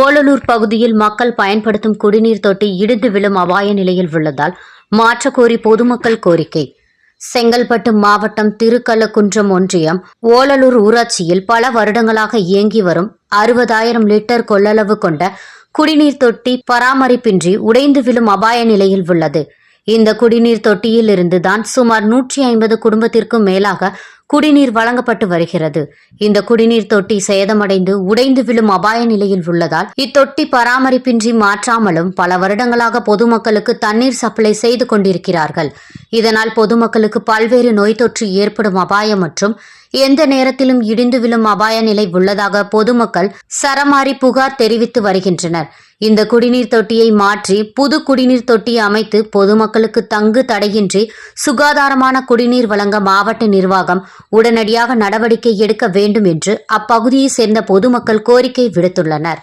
ஓலலூர் பகுதியில் மக்கள் பயன்படுத்தும் குடிநீர் தொட்டி இடிந்து விழும் அபாய நிலையில் உள்ளதால் மாற்றக்கோரி பொதுமக்கள் கோரிக்கை. செங்கல்பட்டு மாவட்டம் திருக்கல்லக்குன்றம் ஒன்றியம் ஓலலூர் ஊராட்சியில் பல வருடங்களாக இயங்கி வரும் அறுபதாயிரம் லிட்டர் கொள்ளளவு கொண்ட குடிநீர் தொட்டி பராமரிப்பின்றி உடைந்து விழும் அபாய நிலையில் உள்ளது. இந்த குடிநீர் தொட்டியில் இருந்துதான் சுமார் நூற்றி ஐம்பது குடும்பத்திற்கும் மேலாக குடிநீர் வழங்கப்பட்டு வருகிறது. இந்த குடிநீர் தொட்டி சேதமடைந்து உடைந்து விழும் அபாய நிலையில் உள்ளதால் இத்தொட்டி பராமரிப்பின்றி மாற்றாமலும் பல வருடங்களாக பொதுமக்களுக்கு தண்ணீர் சப்ளை செய்து கொண்டிருக்கிறார்கள். இதனால் பொதுமக்களுக்கு பல்வேறு நோய் தொற்று ஏற்படும் அபாயம் மற்றும் எந்த நேரத்திலும் இடிந்து விழும் அபாய நிலை உள்ளதாக பொதுமக்கள் சரமாரி புகார் தெரிவித்து வருகின்றனர். இந்த குடிநீர் தொட்டியை மாற்றி புது குடிநீர் தொட்டி அமைத்து பொதுமக்களுக்கு தங்கு தடையின்றி சுகாதாரமான குடிநீர் வழங்க மாவட்ட நிர்வாகம் உடனடியாக நடவடிக்கை எடுக்க வேண்டும் என்று அப்பகுதியைச் சேர்ந்த பொதுமக்கள் கோரிக்கை விடுத்துள்ளனர்.